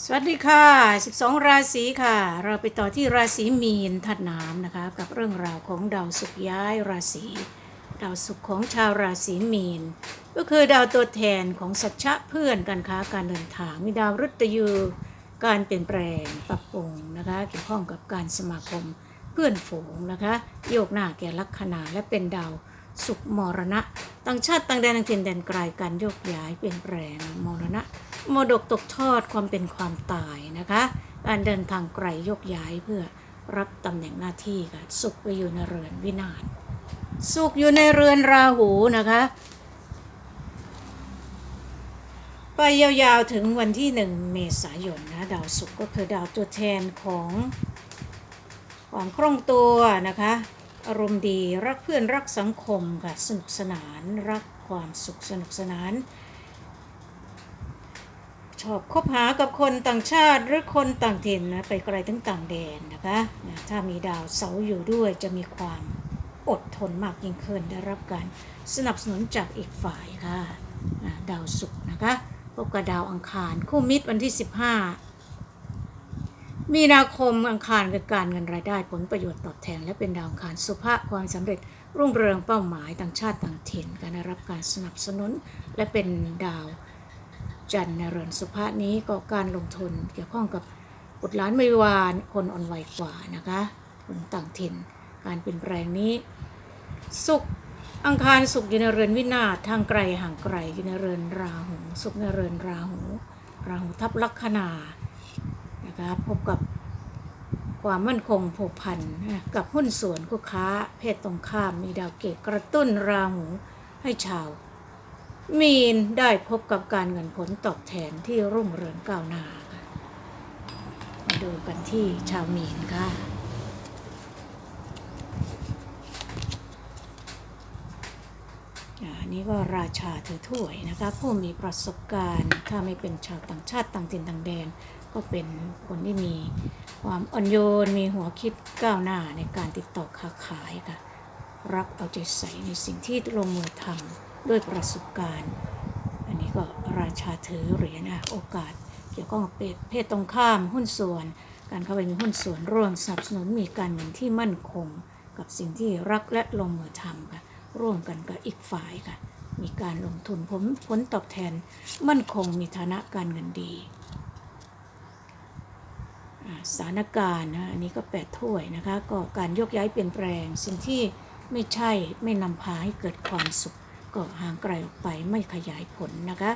สวัสดีค่ะ 12 ราศีค่ะ เราไปต่อที่ราศีมีนทัดน้ำนะคะ กับเรื่องราวของดาวศุกร์ย้ายราศี ดาวศุกร์ของชาวราศีมีน ก็คือดาวตัวแทนของสัจฉะเพื่อนการค้าการเดินทางมีดาวฤตยู การเปลี่ยนแปลงปรับปรุงนะคะเกี่ยวข้องกับการสมาคมเพื่อนฝูงนะคะ โยกหน้าแก่ลัคนาและเป็นดาวสุขมรณะ ต่างชาติต่างแดนต่างถิ่นแดนไกลการโยกย้ายเปลี่ยนแปลงมรณะมรดกตกทอดความเป็นความตายนะคะ การเดินทางไกลโยกย้ายเพื่อรับตำแหน่งหน้าที่ค่ะสุขไปอยู่ในเรือนวินาศสุขอยู่ในเรือนราหูนะคะ ไปยาวๆถึงวันที่หนึ่งเมษายนนะดาวศุกร์ก็คือดาวตัวแทนของความคล่องตัวนะคะ อารมณ์ดีรักเพื่อนรักสังคมค่ะสนุกสนานรักความสุขสนุกสนาน ชอบคบหากับคนต่างชาติหรือคนต่างถิ่นนะไปไกลถึงต่างแดนนะคะนะถ้ามีดาวเสาร์อยู่ด้วยจะมีความอดทนมากยิ่งขึ้นได้รับการสนับสนุนจากอีกฝ่ายค่ะนะดาวศุกร์นะคะพบกับดาวอังคารคู่มิตรวันที่ 15 มีนาคมอังคารกับการเงินรายได้ผลประโยชน์ตอบแทน และเป็นดาวอังคารสุภาพความสำเร็จรุ่งเรืองเป้าหมายต่างชาติต่างถิ่นการรับการสนับสนุน และเป็นดาวจันทร์เรือนสุภาษนี้ก็การลงทุนเกี่ยวข้องกับบุตรหลานไม่วานคนอ่อนไหวกว่านะคะคนต่างถิ่น การเปลี่ยนแปลงนี้ สุขอังคารสุขอยู่ในเรือนวินาศทางไกลห่างไกลอยู่ในเรือนราหูสุขในเรือนราหูราหูทับลัคนา นะคะพบกับความมั่นคงผูกพันกับหุ้นส่วนคู่ค้าเพศตรงข้ามมีดาวเกตกระตุ้นราหูให้ชาว มีนได้พบกับการเงินผลตอบแทนที่รุ่งเรืองก้าวหน้ามาดูกันที่ชาวมีนค่ะ อั นี้ก็ราชาถือถ้วยนะคะ ผู้มีประสบการณ์ ถ้าไม่เป็นชาวต่างชาติต่างถิ่นต่างแดน ก็เป็นคนที่มีความอ่อนโยน มีหัวคิดก้าวหน้าในการติดต่อค้าขายค่ะ รักเอาใจใส่ในสิ่งที่ลงมือทำด้วยประสบการณ์ อันนี้ก็ราชาถือเหรียญนะโอกาส เกี่ยวข้องกับเพศตรงข้ามหุ้นส่วน การเข้าไปมีหุ้นส่วนร่วมสนับสนุนมีการเงินที่มั่นคง กับสิ่งที่รักและลงมือทำค่ะ ร่วมกันกับอีกฝ่ายค่ะ มีการลงทุนผลผลตอบแทนมั่นคงมีฐานะการเงินดีสถานการณ์นะอันนี้ก็แปดถ้วยนะคะ ก็การโยกย้ายเปลี่ยนแปลง สิ่งที่ไม่ใช่ไม่นำพาให้เกิดความสุข ก็ห่างไกลออกไปไม่ขยายผลนะคะ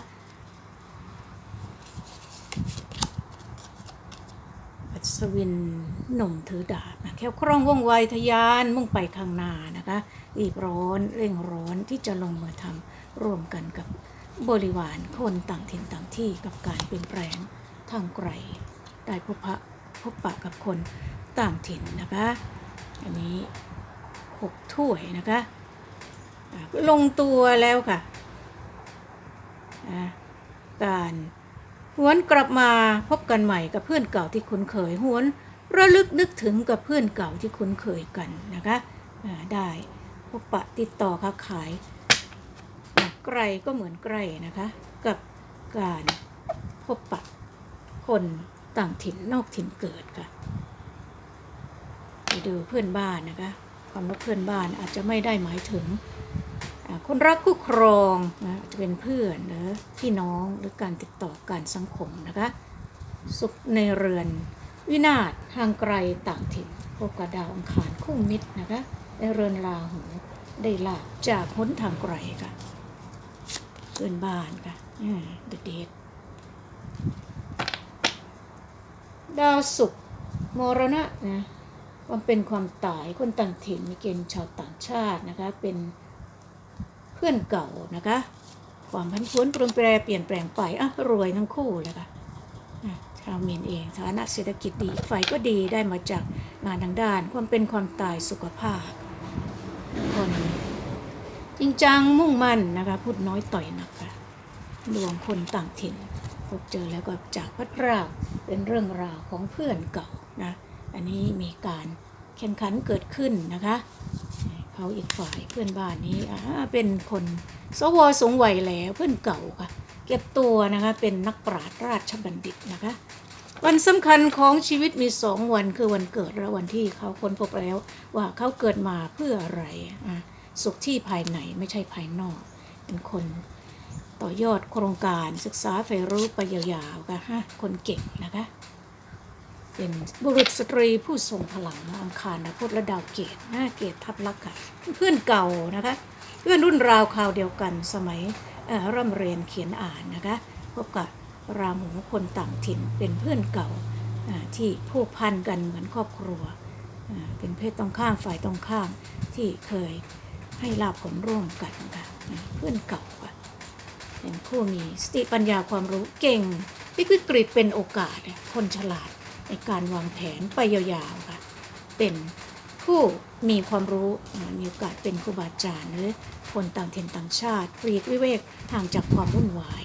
อัศวิน หนุ่มถือดาบนะแค่คล่องว่องไวทะยานมุ่งไปข้างหน้านะคะรีบร้อนเร่งร้อนที่จะลงมือทำร่วมกันกับบริวารคนต่างถิ่นต่างที่กับการเปลี่ยนแปลงทางไกลได้พบปะพบปะกับคนต่างถิ่นนะคะอันนี้หกถ้วยนะคะลงตัวแล้วค่ะอะการหวนกลับมาพบกันใหม่กับเพื่อนเก่าที่คุ้นเคยหวน ระลึกนึกถึงกับเพื่อนเก่าที่คุ้นเคยกันนะคะได้พบปะติดต่อค้าขายไกลก็เหมือนใกลนะคะ กับการพบปะคนต่างถิ่นนอกถิ่นเกิดค่ะไปดูเพื่อนบ้านนะคะคำว่าเพื่อนบ้านอาจจะไม่ได้หมายถึงคนรักคู่ครองนะอาจจะเป็นเพื่อนหรือพี่น้องหรือการติดต่อการสังคมนะคะ สุขในเรือน วินาศห่างไกลต่างถิ่นพบกับดาวอังคารคู่มิตรนะคะในเรือนราหูได้ลาบจากพ้นทางไกลค่ะเพื่อนบ้านค่ะเด็ดเด็ดดาวศุกร์มรณะนะความเป็นความตายคนต่างถิ่นมีเกณฑ์ชาวต่างชาตินะคะเป็นเพื่อนเก่านะคะ ความพันผวนเปลี่ยนแปลเปลี่ยนแปลงไปอะรวยทั้งคู่เลยค่ะ ชาวเมียนเองฐานะเศรษฐกิจดีฝ่ายก็ดีได้มาจากงานทางด้าน ความเป็นความตายสุขภาพ คนจริงจังมุ่งมั่นนะคะพูดน้อยต่อยหนักค่ะดวงคนต่างถิ่น พบเจอแล้วก็จากพัดรากเป็นเรื่องราวของเพื่อนเก่านะอันนี้มีการแข่งขันเกิดขึ้นนะคะเขาอีกฝ่ายเพื่อนบ้านนี้เป็นคนสวสูงวัยแล้วเพื่อนเก่าค่ะ เก็บตัวนะคะเป็นนักปราชญ์ราชบัณฑิตนะคะ วันสำคัญของชีวิตมีสองวันคือวันเกิดและวันที่เขาค้นพบแล้วว่าเขาเกิดมาเพื่ออะไรสุขที่ภายในไม่ใช่ภายนอก เป็นคนต่อยอดโครงการศึกษาใฝ่รู้ไปยาวๆกันฮะคนเก่งนะคะ เป็นบุรุษสตรีผู้ทรงพลังอังคารนะพุทธและดาวเกตหน้าเกตทับลักษ์ค่ะเพื่อนเก่านะคะ เพื่อนรุ่นราวคราวเดียวกันสมัย ร่ำเรียนเขียนอ่านนะคะ พบกับราหมูคนต่างถิ่นเป็นเพื่อนเก่าที่ผูกพันกันเหมือนครอบครัว เป็นเพศตรงข้ามฝ่ายตรงข้ามที่เคยให้ลาบผลร่วมกันค่ะเพื่อนเก่าค่ะเป็นผู้มีสติปัญญาความรู้เก่งพิกวิกฤตเป็นโอกาสคนฉลาดในการวางแผนไปยาวๆค่ะเป็น ผู้มีความรู้มีโอกาสเป็นครูบาอาจารย์หรือคนต่างถิ่นต่างชาติปลีกวิเวกห่างจากความวุ่นวาย